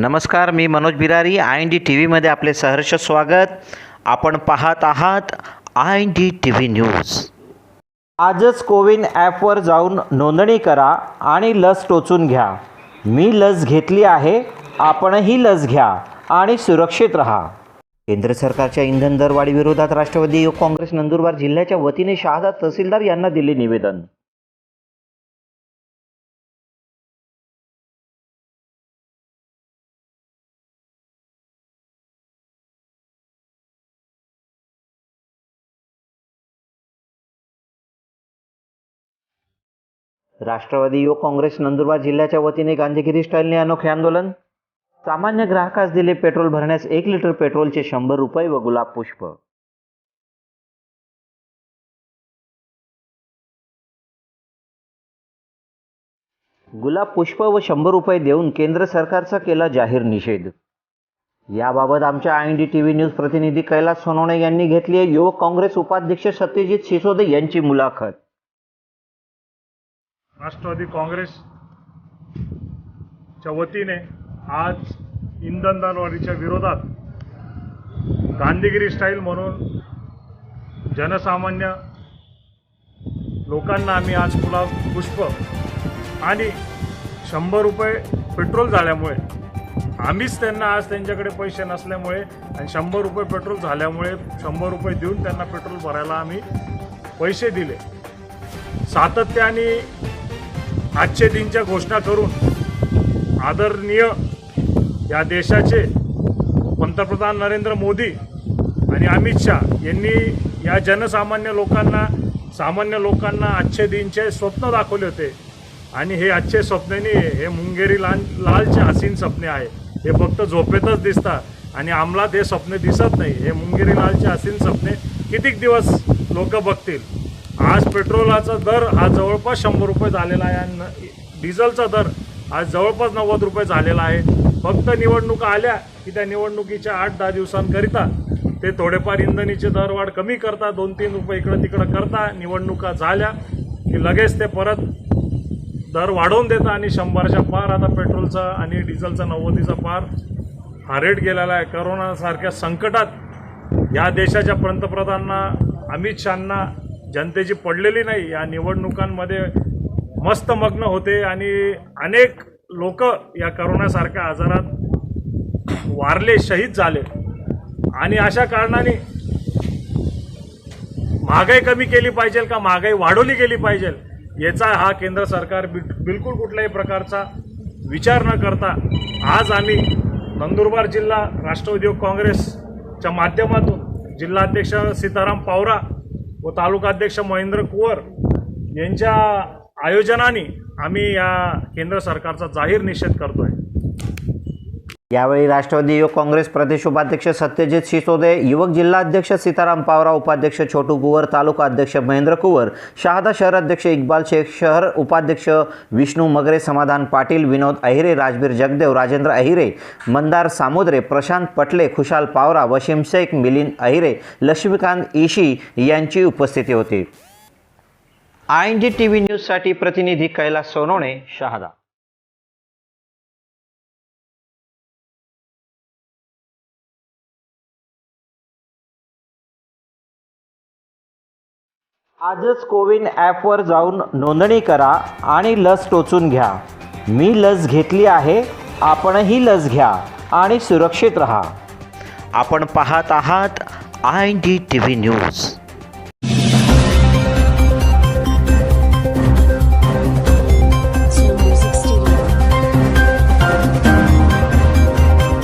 नमस्कार मी Manoj Birari I N D T व्हीमध्ये आपले सहर्ष स्वागत. आपण पाहत आहात I N D T V news. आजच कोविन ॲपवर जाऊन नोंदणी करा आणि लस टोचून घ्या. मी लस घेतली आहे आपणही लस घ्या आणि सुरक्षित राहा. केंद्र सरकारच्या इंधन दरवाढी विरोधात राष्ट्रवादी युवक काँग्रेस नंदुरबार जिल्ह्याच्या वतीने शहादा तहसीलदार यांना दिले निवेदन. राष्ट्रवादी युवक काँग्रेस नंदुरबार जिल्ह्याच्या वतीने गांधीगिरी स्टाईलने अनोखे आंदोलन. सामान्य ग्राहकास दिले पेट्रोल भरण्यास एक लिटर पेट्रोलचे शंभर रुपये व गुलाब पुष्प. गुलाब पुष्प व शंभर रुपये देऊन केंद्र सरकारचा केला जाहीर निषेध. याबाबत आमच्या I N D T V news प्रतिनिधी कैलास सोनवणे यांनी घेतली आहे. युवक काँग्रेस उपाध्यक्ष सत्यजित सिसोदे यांची मुलाखत. राष्ट्रवादी काँग्रेसच्या वतीने आज इंधन दरवाढीच्या विरोधात गांधीगिरी स्टाईल म्हणून जनसामान्य लोकांना आम्ही आज गुलाब पुष्प आणि शंभर रुपये पेट्रोल झाल्यामुळे आम्हीच त्यांना आज त्यांच्याकडे पैसे नसल्यामुळे आणि शंभर रुपये पेट्रोल झाल्यामुळे शंभर रुपये देऊन त्यांना पेट्रोल भरायला आम्ही पैसे दिले. सातत्याने आजचे दिनच्या घोषणा करून आदरणीय या देशाचे पंतप्रधान नरेंद्र मोदी आणि अमित शहा यांनी या जनसामान्य लोकांना सामान्य लोकांना आजचे दिनचे स्वप्न दाखवले होते. आणि हे आजचे स्वप्नेने हे मुंगेरी लाल लालचे हसीन स्वप्ने आहे. हे फक्त झोपेतच दिसतात. आणि आम्हाला हे स्वप्ने दिसत नाही. हे मुंगेरी लालचे हसीन स्वप्ने कितीक दिवस लोक बघतील? आज पेट्रोलाचा दर हा जवळपास शंभर रुपये झालेला आहे आणि डिझेलचा दर आज जवळपास नव्वद रुपये झालेला आहे. फक्त निवडणुका आल्या की त्या निवडणुकीच्या आठ दहा दिवसांकरिता ते थोडेफार इंधनीचे दरवाढ कमी करता दोन तीन रुपये इकडं तिकडं करता निवडणुका झाल्या की लगेच ते परत दर वाढवून देता आणि शंभरच्या पार आता पेट्रोलचा आणि डिझेलचा नव्वदीचा पार हा रेट गेलेला आहे. करोनासारख्या संकटात या देशाच्या पंतप्रधानांना अमित शहांना जनतेची पडलेली नाही या निवडणुकांमध्ये मस्त मग्न होते आणि अनेक लोक या करोनासारख्या आजारात वारले शहीद झाले. आणि अशा कारणाने महागाई कमी केली पाहिजे का महागाई वाढवली गेली पाहिजे याचा हा केंद्र सरकार बिलकुल कुठल्याही प्रकारचा विचार न करता आज आम्ही नंदुरबार जिल्हा राष्ट्रवादी काँग्रेसच्या माध्यमातून जिल्हाध्यक्ष सीताराम पावरा व तालुकाध्यक्ष महेंद्र कुवर यांच्या आयोजनाने आम्ही या केंद्र सरकारचा जाहीर निषेध करतो आहे यावेळी राष्ट्रवादी युवक काँग्रेस प्रदेश उपाध्यक्ष सत्यजित सिसोदे युवक जिल्हाध्यक्ष सीताराम पावरा उपाध्यक्ष छोटू कुवर तालुका अध्यक्ष महेंद्र कुवर शहादा शहर अध्यक्ष इक्बाल शेख शहर उपाध्यक्ष विष्णू मगरे समाधान पाटील विनोद अहिरे राजबीर जगदेव राजेंद्र अहिरे मंदार सामुद्रे प्रशांत पटले खुशाल पावरा वशीम शेख मिलिंद अहिरे लक्ष्मीकांत ईशी यांची उपस्थिती होती. I N D T V न्यूजसाठी प्रतिनिधी कैलास सोनवणे शहादा. आजच कोविन ॲपवर जाऊन नोंदणी करा आणि लस टोचून घ्या. मी लस घेतली आहे आपणही लस घ्या आणि सुरक्षित रहा. आपण पाहत आहात I D T V news.